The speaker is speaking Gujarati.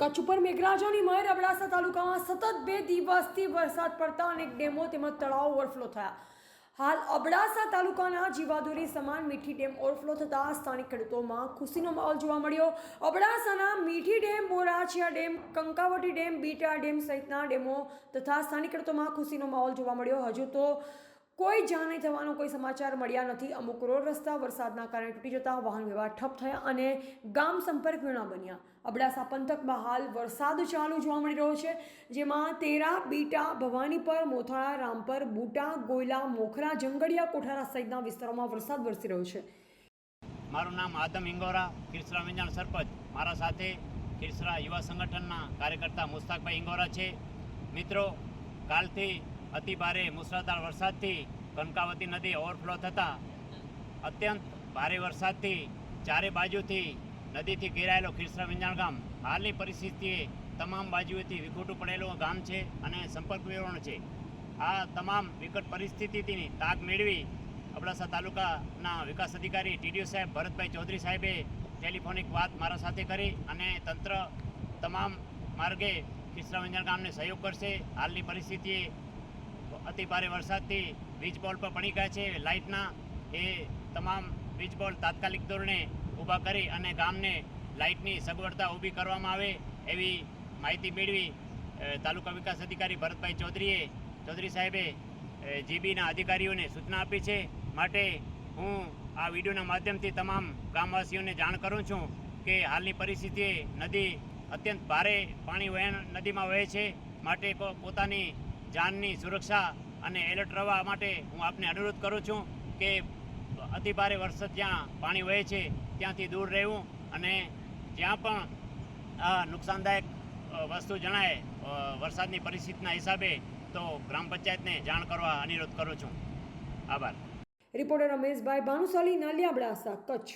કચ્છ ઉપર મેઘરાજાની મહેર અબડાસા તાલુકામાં સતત બે દિવસથી વરસાદ પડતા અનેક ડેમો તેમજ તળાવો ઓવરફ્લો થયા. હાલ અબડાસા તાલુકાના જીવાદોરી સમાન મીઠી ડેમ ઓવરફ્લો થતાં સ્થાનિક ખેડૂતોમાં ખુશીનો માહોલ જોવા મળ્યો. અબડાસાના Mithi dam, Borachiya dam, Kankavati dam, Beeta dam સહિતના ડેમો તથા સ્થાનિક ખેડૂતોમાં ખુશીનો માહોલ જોવા મળ્યો. હજુ તો કોઈ જાને થવાનો કોઈ સમાચાર મળ્યા નથી. અમુક રોડ રસ્તા વરસાદના કારણે તૂટી જતા વાહન વ્યવહાર ઠપ થયા અને ગામ સંપર્ક વિના બન્યા. અબડાસા પંથકમાં હાલ વરસાદ ચાલુ જોવા મળી રહ્યો છે, જેમાં તેરા, બીટા, ભવાનીપર, મોથાળા, રામપર, બુટા, ગોયલા, મોખરા, જંગડિયા, કોઠારા સહિતના વિસ્તારોમાં વરસાદ વરસી રહ્યો છે. મારું નામ આદમ ઇંગોરા ખીરસરા વિંજાણ સરપંચ. મારા સાથે ખીરસરા યુવા સંગઠનના કાર્યકર્તા મુસ્તાકભાઈ ઇંગોરા છે. મિત્રો, કાલથી અતિ ભારે મુસળધાર વરસાદથી કનકાવતી નદી ઓવરફ્લો થતાં અત્યંત ભારે વરસાદથી ચારે બાજુથી નદીથી ઘેરાયેલો ખીરસરા વિંજાણ ગામ. હાલની પરિસ્થિતિએ તમામ બાજુએથી વિખૂટું પડેલું ગામ છે અને સંપર્ક વિવરણ છે. આ તમામ વિકટ પરિસ્થિતિથી તાગ મેળવી અબડાસા તાલુકાના વિકાસ અધિકારી ટીડીઓ સાહેબ ભરતભાઈ ચૌધરી સાહેબે ટેલિફોનિક વાત મારા સાથે કરી અને તંત્ર તમામ માર્ગે ખીસરા વંજાણ ગામને સહયોગ કરશે. હાલની પરિસ્થિતિએ અતિ ભારે વરસાદથી વીજ પોલ પર પડી ગયા છે. લાઇટના એ તમામ વીજ પોલ તાત્કાલિક ધોરણે ઊભા કરી અને ગામને લાઇટની સગવડતા ઊભી કરવામાં આવે એવી માહિતી મેળવી તાલુકા વિકાસ અધિકારી ભરતભાઈ ચૌધરીએ. ચૌધરી સાહેબે જીબીના અધિકારીઓને સૂચના આપી છે. માટે હું આ વિડીયોના માધ્યમથી તમામ ગામવાસીઓને જાણ કરું છું કે હાલની પરિસ્થિતિએ નદી અત્યંત ભારે પાણી વહેણ નદીમાં વહે છે. માટે પોતાની જાનની સુરક્ષા અને એલર્ટ રહેવા માટે હું આપને અનુરોધ કરું છું કે અતિ ભારે વરસાદ જ્યાં પાણી વહે છે, ત્યાંથી દૂર રહેવું અને જ્યાં પણ આ નુકસાનદાયક વસ્તુ જણાય વરસાદની પરિસ્થિતિના હિસાબે તો ગ્રામ પંચાયતને જાણ કરવા અનુરોધ કરું છું. આભાર. રિપોર્ટર રમેશભાઈ ભાનુશાલી નાલિયા અબડાસા કચ્છ.